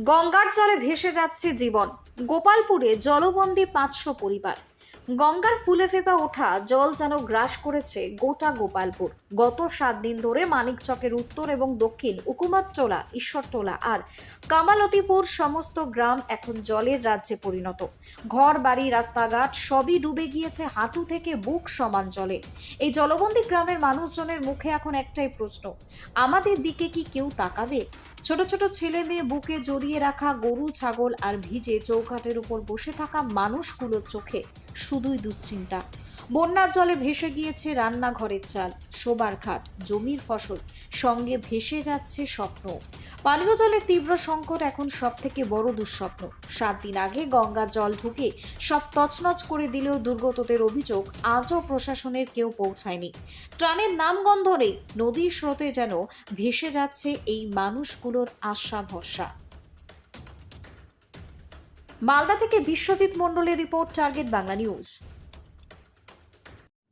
গঙ্গার জলে ভেসে যাচ্ছে জীবন। গোপালপুরে জলবন্দী পাঁচশো পরিবার। গঙ্গার ফুলে ফেপা ওঠা জল যেন গ্রাস করেছে গোটা গোপালপুর। গত সাত দিন ধরে মানিকচকের উত্তর এবং দক্ষিণ উকুমাতটোলা ঈশ্বরটোলা আর কামালতিপুর সমস্ত গ্রাম এখন জলের রাজ্যে পরিণত। ঘর, বাড়ি, রাস্তাঘাট সবই ডুবে গিয়েছে হাঁটু থেকে বুক সমান জলে। এই জলবন্দী গ্রামের মানুষজনের মুখে এখন একটাই প্রশ্ন, আমাদের দিকে কি কেউ তাকাবে? ছোট ছোট ছেলে মেয়ে বুকে জড়িয়ে রাখা গরু, ছাগল আর ভিজে চৌকাটের উপর বসে থাকা মানুষগুলোর চোখে শুধুই দুশ্চিন্তা। বন্যার জলে ভেসে গিয়েছে রান্নাঘরের চাল, শোবার খাট, জমির ফসল, সঙ্গে ভেসে যাচ্ছে স্বপ্ন। পানীয় জলের তীব্র সংকট এখন সব থেকে বড় দুঃস্বপ্ন। সাত দিন আগে গঙ্গার জল ঢুকে সব তছনছ করে দিলেও দুর্গতদের অভিযোগ আজও প্রশাসনের কেউ পৌঁছায়নি। ত্রাণের নামগন্ধ নেই নদীর স্রোতে যেন ভেসে যাচ্ছে এই মানুষগুলোর আশা ভরসা মালদা থেকে বিশ্বজিৎ মণ্ডলের রিপোর্ট, টার্গেট বাংলা নিউজ।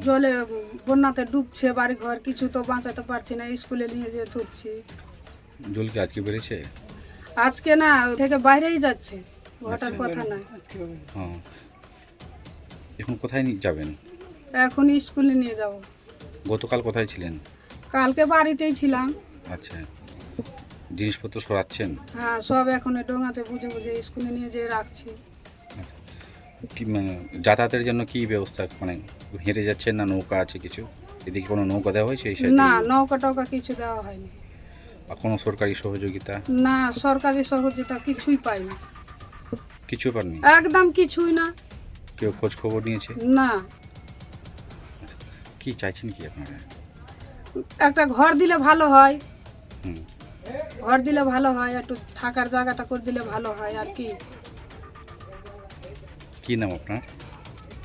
জলে বন্যাতে ডুবছে বাড়ি ঘর কিছু তো বাঁচাতে পারছি না স্কুলে নিয়ে যেয়ে থুচ্ছি। জল কি আজকে বেড়েছে? আজকে না থেকে বাইরেই যাচ্ছে ঘটার কথা নাই হ্যাঁ এখন কোথায় নিয়ে যাবেন? এখন স্কুলে নিয়ে যাব। গতকাল কোথায় ছিলেন? কালকে বাড়িতেই ছিলাম। আচ্ছা। জিনিসপত্র সরাচ্ছেন? হ্যাঁ সব এখন ডোঙাতে বুঝে বুঝে স্কুলে নিয়ে যেয়ে রাখছি। কি মানে যাতায়াতের জন্য কি ব্যবস্থা মানে হেঁটে যাচ্ছেন না নৌকা আছে কিছু? এদিকে কোনো নৌকা দেওয়া হয়েছে এই সাইডে? না নৌকা টৌকা কিছু দেওয়া হয়নি। আর কোনো সরকারি সহযোগিতা? না সরকারি সহযোগিতা কিছুই পাইনি। কিছু পাননি? একদম কিছুই না। কেউ খোঁজ খবর নিয়েছে? না। কি চাইছেন কি আপনারা? একটা ঘর দিলে ভালো হয়। হুম। ঘর দিলে ভালো হয় একটু থাকার জায়গাটা করে দিলে ভালো হয় আর কি। কি নাম আপনার?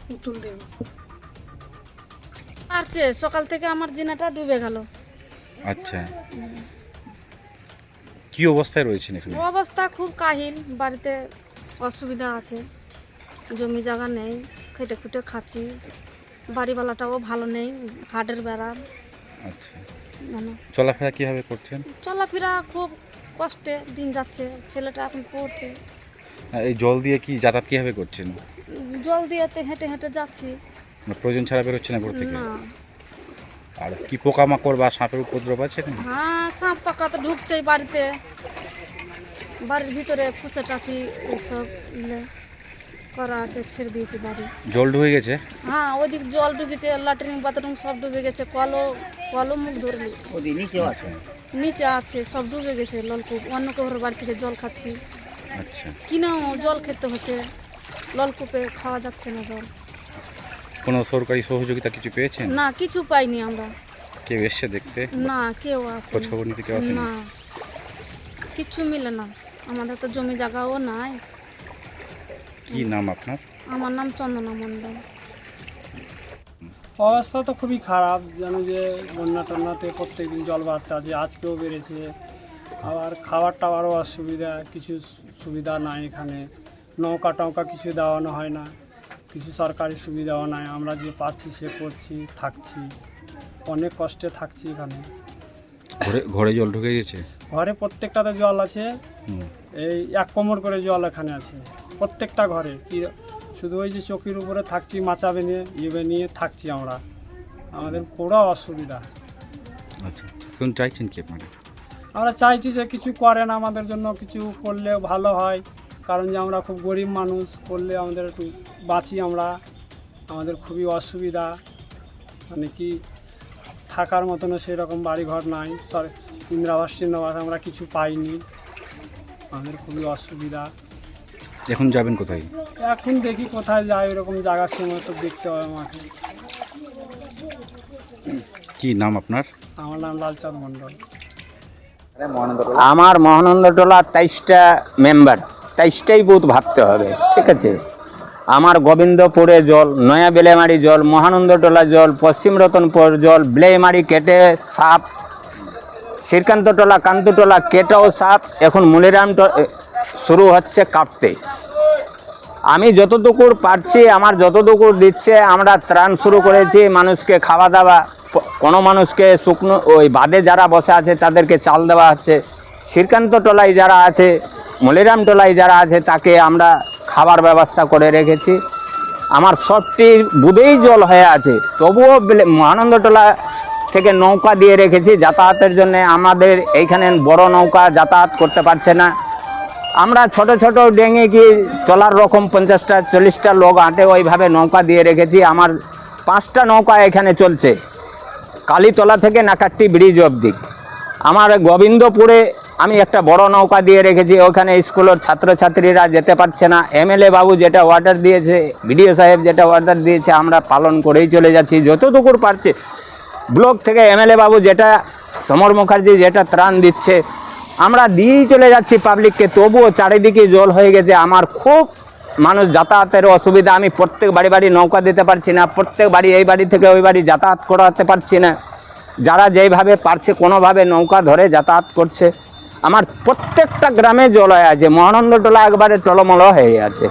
পুতুল দেব। আসছে সকাল থেকে আমার জিনাটা ডুবে গেল। আচ্ছা। কি অবস্থায় রয়েছেন এখানে? অবস্থা খুব কাহিল বাড়িতে অসুবিধা আছে জমি জায়গা নেই খেটে খুটে খাচ্ছি বাড়িওয়ালাটাও ভালো নেই হাটের বেড়া। আচ্ছা। মানে চলাফেরা কীভাবে করছেন? চলাফেরা খুব কষ্টে দিন যাচ্ছে ছেলেটা এখন পড়ছে। এই জল দিয়ে কি যাতায়াত কীভাবে করছেন? জল দিয়েতে হেঁটে হেঁটে যাচ্ছি। মানে প্রয়োজন ছাড়া বেরোচ্ছে না ঘর থেকে? না। আর কি পোকামাকড় বা সাপের উপদ্রব আছে না হ্যাঁ সাপ পাকা তো ঢুকছেই বাড়িতে। বাড়ির ভিতরে ফুসে টাকি এইসব ইলে করা আছে ছেড়ে দিয়েছি বাড়ি। জল ঢুকে গেছে? হ্যাঁ ওইদিক জল ঢুকেছে ল্যাট্রিন বাথরুম সব ডুবে গেছে কলও কলও মুখ ধরে নিয়েছে। আচ্ছা নিচে আছে সব ডুবে গেছে নলকূপ অন্য কারোর বাড়ি থেকে জল খাচ্ছি। আচ্ছা। কিনেও জল খেতে হচ্ছে। নলকূপে খাওয়া যাচ্ছে না জল। কোনো সরকারি সহযোগিতা কিছু পেয়েছেন? না কিছু পাইনি আমরা। কেউ এসছে দেখতে? না কেউ আসে খোঁজ খবর নিতে কেউ আসেনি? না। কিছু মিলে না। আমাদের তো জমি জায়গাও নাই। কি নাম আপনার? আমার নাম চন্দনা মণ্ডল। অবস্থা তো খুবই খারাপ। জানো যে বন্যা টন্যাতে প্রত্যেকদিন জল বাড়তে আছে আজকেও বেড়েছে। আবার খাবার টাবারও অসুবিধা কিছু সুবিধা নাই এখানে। নৌকা টৌকা কিছু দেওয়ানো হয় না কিছু সরকারি সুবিধাও নাই। আমরা যে পাচ্ছি সে করছি থাকছি। অনেক কষ্টে থাকছি এখানে। ঘরে ঘরে জল ঢুকে গেছে? ঘরে প্রত্যেকটাতে জল আছে। এই এক কোমর করে জল এখানে আছে। প্রত্যেকটা ঘরে। কি শুধু ওই যে চকির উপরে থাকছি মাচা বেনিয়ে ইয়ে নিয়ে থাকছি আমরা। আমাদের পুরো অসুবিধা। আচ্ছা। এখন চাইছেন কি আপনারা? আমরা চাইছি যে কিছু করেন আমাদের জন্য কিছু করলে ভালো হয়। কারণ যে আমরা খুব গরিব মানুষ করলে আমাদের একটু বাঁচি আমরা। আমাদের খুবই অসুবিধা। মানে কি থাকার মতনও সেরকম বাড়িঘর নাই। সর ইন্দ্রাবাস টিন্দ্রাবাস আমরা কিছু পাইনি। আমাদের খুবই অসুবিধা। এখন যাবেন কোথায়? এখন দেখি কোথায় যায় এরকম জায়গার সময় তো দেখতে হবে আমাকে। কি নাম আপনার? আমার নাম লালচাঁদ মণ্ডল। আমার মহানন্দটোলা তেইশটা মেম্বার তেইশটাই বুথ ভাবতে হবে, ঠিক আছে? আমার গোবিন্দপুরে জল নয়া বেলেমারি জল মহানন্দটোলা জল, পশ্চিম রতনপুর জল, বেলেমারি কেটে সাপ শ্রীকান্তটোলা কান্তটোলা কেটেও সাপ, এখন মুলিরাম শুরু হচ্ছে কাঁপতে। আমি যতটুকু পারছি, আমার যতটুকু দিচ্ছে, আমরা ত্রাণ শুরু করেছি, মানুষকে খাওয়া দাওয়া, কোনো মানুষকে শুকনো, ওই বাদে যারা বসে আছে, তাদেরকে চাল দেওয়া হচ্ছে। শ্রীকান্ত টলায় যারা আছে, মলিরাম টলায় যারা আছে, তাকে আমরা খাবার ব্যবস্থা করে রেখেছি। আমার সবটি বুধেই জল হয়ে আছে, তবুও মহানন্দটোলা থেকে নৌকা দিয়ে রেখেছি, যাতায়াতের জন্য। আমাদের এইখানে বড় নৌকা যাতায়াত করতে পারছে না। আমরা ছোট ছোট ডেঙে কি চলার রকম পঞ্চাশটা, চল্লিশটা লোক আটে ওইভাবে নৌকা দিয়ে রেখেছি। আমার পাঁচটা নৌকা এখানে চলছে। কালীতলা থেকে নাকাট্টি ব্রিজ অবধি। আমার গোবিন্দপুরে আমি একটা বড় নৌকা দিয়ে রেখেছি। ওখানে স্কুলের ছাত্রছাত্রীরা যেতে পারছে না। এমএলএ বাবু যেটা অর্ডার দিয়েছে, বিডিও সাহেব যেটা অর্ডার দিয়েছে, আমরা পালন করেই চলে যাচ্ছি। যতটুকুর পারছে, ব্লক থেকে এমএলএ বাবু যেটা, সমর মুখার্জি যেটা ত্রাণ দিচ্ছে আমরা দিয়েই চলে যাচ্ছি পাবলিককে তবুও চারিদিকে জল হয়ে গেছে। আমার খুব মানুষ যাতায়াতের অসুবিধা। আমি প্রত্যেক বাড়ি বাড়ি নৌকা দিতে পারছি না। প্রত্যেক বাড়ি এই বাড়ি থেকে ওই বাড়ি যাতায়াত করাতে পারছি না। যারা যেইভাবে পারছে, কোনোভাবে নৌকা ধরে যাতায়াত করছে। আমার প্রত্যেকটা গ্রামে জল হয়ে আছে। মহানন্দ মহানন্দটোলা একবারে টলমল হয়ে আছে।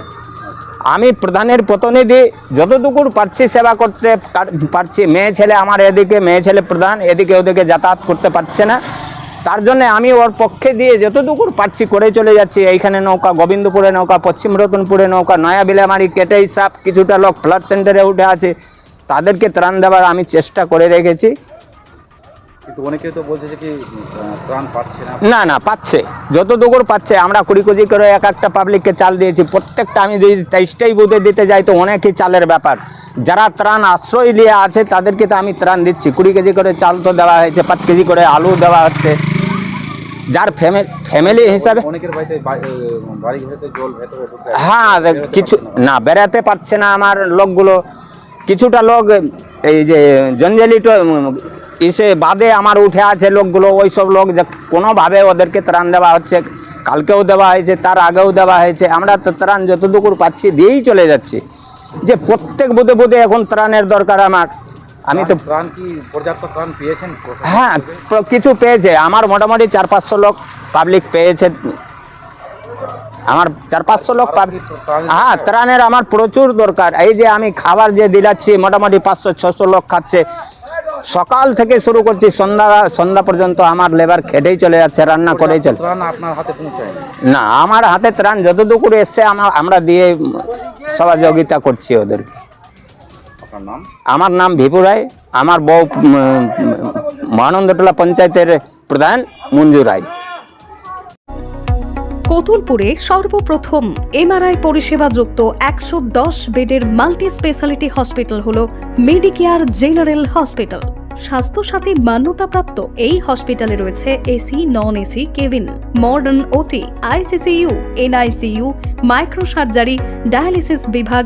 আমি প্রধানের প্রতিনিধি। যতটুকুর পারছি সেবা করতে পারছি। মেয়ে ছেলে আমার এদিকে, মেয়ে ছেলে প্রধান এদিকে ওদিকে যাতায়াত করতে পারছে না। তার জন্য আমি ওর পক্ষে দিয়ে যতটুকুর পারছি করে চলে যাচ্ছি। এইখানে নৌকা গোবিন্দপুরে নৌকা পশ্চিম রতনপুরে নৌকা নয়া বিলামারি কেটেই সাপ কিছুটা লোক ফ্লাড সেন্টারে উঠে আছে। তাদেরকে ত্রাণ দেওয়ার আমি চেষ্টা করে রেখেছি। কিন্তু অনেকে তো বলছে যে কি ত্রাণ পাচ্ছে না। না না পাচ্ছে। যতটুকুর পাচ্ছে আমরা কুড়ি কুড়ি করে এক একটা পাবলিককে চাল দিয়েছি। প্রত্যেকটা আমি যদি তেইশটাই বুধে দিতে যাই তো অনেকই চালের ব্যাপার। যারা ত্রাণ আশ্রয় নিয়ে আছে তাদেরকে তো আমি ত্রাণ দিচ্ছি। কুড়ি কেজি করে চাল তো দেওয়া হয়েছে পাঁচ কেজি করে আলু দেওয়া হচ্ছে। যার ফ্যামিলি হিসাবে। হ্যাঁ কিছু না। বেড়াতে পারছে না আমার লোকগুলো কিছুটা লোক এই যে জঞ্জালি ইসে বাদে আমার উঠে আছে লোকগুলো ওই সব লোক যে কোনোভাবে ওদেরকে ত্রাণ দেওয়া হচ্ছে কালকেও দেওয়া হয়েছে তার আগেও দেওয়া হয়েছে আমরা তো ত্রাণ যতটুকুর পাচ্ছি দিয়েই চলে যাচ্ছি যে প্রত্যেক বুধে বুধে এখন ত্রাণের দরকার আমার আমি তো ত্রাণ কি পর্যাপ্ত ত্রাণ পেয়েছেন? হ্যাঁ কিছু পেয়েছে। আমার মোটামুটি চার পাঁচশো লোক পাবলিক পেয়েছে। আমার চার পাঁচশো লোক হ্যাঁ ত্রাণের আমার প্রচুর দরকার। এই যে আমি খাবার যে দিলাচ্ছি মোটামুটি পাঁচশো ছশো লোক খাচ্ছে। সকাল থেকে শুরু করছি সন্ধ্যা সন্ধ্যা পর্যন্ত আমার লেবার খেটেই চলে যাচ্ছে রান্না করেই চলে আপনার হাতে না আমার হাতে ত্রাণ যতটুকু এসছে আমার আমরা দিয়ে সহযোগিতা করছি ওদের আপনার নাম? আমার নাম ভিপু রায়। আমার বউ মহানন্দটোলা পঞ্চায়েতের প্রধান মঞ্জু রায়। কতুলপুরে সর্বপ্রথম এমআরআই পরিষেবা যুক্ত একশো দশ বেডের মাল্টি স্পেশালিটি হসপিটাল হল মেডিকেয়ার জেনারেল হসপিটাল। স্বাস্থ্যসাথী মান্যতাপ্রাপ্ত এই হসপিটালে রয়েছে AC non AC cabin modern OT ICCU NICU micro surgery dialysis বিভাগ